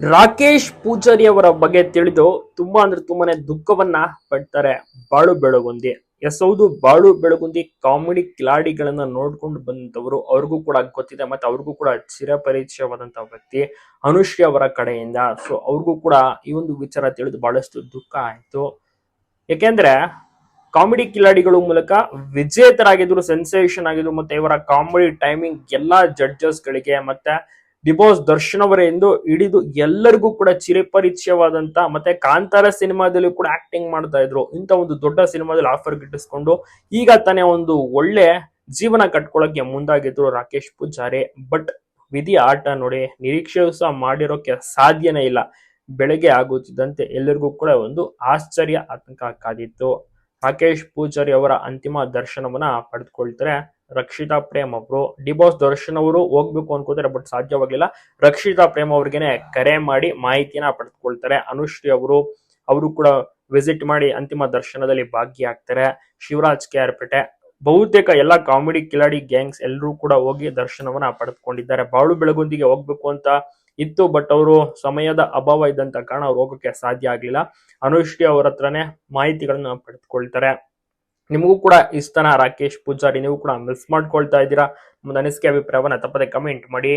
ರಾಕೇಶ್ ಪೂಜಾರಿ ಅವರ ಬಗ್ಗೆ ತಿಳಿದು ತುಂಬಾ ಅಂದ್ರೆ ತುಂಬಾನೇ ದುಃಖವನ್ನ ಪಡ್ತಾರೆ ಬಾಳು ಬೆಳಗುಂದಿ. ಎಸ್ ಹೌದು, ಬಾಳು ಬೆಳಗುಂದಿ ಕಾಮಿಡಿ ಕಿಲಾಡಿಗಳನ್ನ ನೋಡ್ಕೊಂಡು ಬಂದವರು ಅವ್ರಿಗೂ ಕೂಡ ಗೊತ್ತಿದೆ ಮತ್ತೆ ಅವ್ರಿಗೂ ಕೂಡ ಚಿರಪರಿಚಯವಾದಂತಹ ವ್ಯಕ್ತಿ ಅನುಶ್ರೀ ಅವರ ಕಡೆಯಿಂದ. ಸೊ ಅವ್ರಿಗೂ ಕೂಡ ಈ ಒಂದು ವಿಚಾರ ತಿಳಿದು ಬಹಳಷ್ಟು ದುಃಖ ಆಯ್ತು. ಯಾಕೆಂದ್ರೆ ಕಾಮಿಡಿ ಕಿಲಾಡಿಗಳು ಮೂಲಕ ವಿಜೇತರಾಗಿದ್ರು, ಸೆನ್ಸೇಷನ್ ಆಗಿದ್ರು, ಮತ್ತೆ ಇವರ ಕಾಮಿಡಿ ಟೈಮಿಂಗ್ ಎಲ್ಲಾ ಜಡ್ಜಸ್ ಗಳಿಗೆ ಮತ್ತೆ ಡಿಬೋಸ್ ದರ್ಶನ್ ಅವರೆಂದು ಹಿಡಿದು ಎಲ್ಲರಿಗೂ ಕೂಡ ಚಿರಪರಿಚಯವಾದಂತ ಮತ್ತೆ ಕಾಂತಾರ ಸಿನಿಮಾದಲ್ಲಿ ಕೂಡ ಆಕ್ಟಿಂಗ್ ಮಾಡ್ತಾ ಇದ್ರು. ಇಂತ ಒಂದು ದೊಡ್ಡ ಸಿನಿಮಾದಲ್ಲಿ ಆಫರ್ ಗಿಟ್ಟಿಸ್ಕೊಂಡು ಈಗ ತಾನೇ ಒಂದು ಒಳ್ಳೆ ಜೀವನ ಕಟ್ಕೊಳ್ಳೋಕೆ ಮುಂದಾಗಿದ್ರು ರಾಕೇಶ್ ಪೂಜಾರಿ. ಬಟ್ ವಿಧಿ ಆಟ ನೋಡಿ ನಿರೀಕ್ಷೆ ಸಹ ಮಾಡಿರೋಕೆ ಸಾಧ್ಯನೇ ಇಲ್ಲ. ಬೆಳಗ್ಗೆ ಆಗುತ್ತಿದ್ದಂತೆ ಎಲ್ಲರಿಗೂ ಕೂಡ ಒಂದು ಆಶ್ಚರ್ಯ, ಆತಂಕ ಕಾದಿತ್ತು. ರಾಕೇಶ್ ಪೂಜಾರಿ ಅವರ ಅಂತಿಮ ದರ್ಶನವನ್ನ ಪಡೆದುಕೊಳ್ತಾರೆ. ರಕ್ಷಿತಾ ಪ್ರೇಮ್ ಅವರು, ಡಿಬಾಸ್ ದರ್ಶನ್ ಅವರು ಹೋಗ್ಬೇಕು ಅನ್ಕೋತಾರೆ, ಬಟ್ ಸಾಧ್ಯವಾಗಲಿಲ್ಲ. ರಕ್ಷಿತಾ ಪ್ರೇಮ್ ಅವ್ರಿಗೆನೆ ಕರೆ ಮಾಡಿ ಮಾಹಿತಿನ ಪಡೆದುಕೊಳ್ತಾರೆ. ಅನುಶ್ರೀ ಅವರು ಅವರು ಕೂಡ ವಿಸಿಟ್ ಮಾಡಿ ಅಂತಿಮ ದರ್ಶನದಲ್ಲಿ ಭಾಗಿಯಾಗ್ತಾರೆ. ಶಿವರಾಜ್ ಕೆ ಆರ್ ಪೇಟೆ ಬಹುತೇಕ ಎಲ್ಲ ಕಾಮಿಡಿ ಕಿಲಾಡಿ ಗ್ಯಾಂಗ್ಸ್ ಎಲ್ಲರೂ ಕೂಡ ಹೋಗಿ ದರ್ಶನವನ್ನ ಪಡೆದುಕೊಂಡಿದ್ದಾರೆ. ಬಾಳು ಬೆಳಗುಂದಿಗೆ ಹೋಗ್ಬೇಕು ಅಂತ ಇತ್ತು, ಬಟ್ ಅವರು ಸಮಯದ ಅಭಾವ ಇದ್ದಂತ ಕಾರಣ ಅವ್ರು ಹೋಗೋಕೆ ಸಾಧ್ಯ ಆಗ್ಲಿಲ್ಲ. ಅನುಶ್ರೀ ಅವರ ಹತ್ರನೇ ಮಾಹಿತಿಗಳನ್ನ ಪಡೆದುಕೊಳ್ತಾರೆ. ನಿಮಗೂ ಕೂಡ ಇಷ್ಟನ ರಾಕೇಶ್ ಪೂಜಾರಿ, ನೀವು ಕೂಡ ಮಿಸ್ ಮಾಡ್ಕೊಳ್ತಾ ಇದ್ದೀರಾ. ನಿಮ್ಮ ಅನಿಸಿಕೆ, ಅಭಿಪ್ರಾಯವನ್ನು ತಪ್ಪದೆ ಕಮೆಂಟ್ ಮಾಡಿ.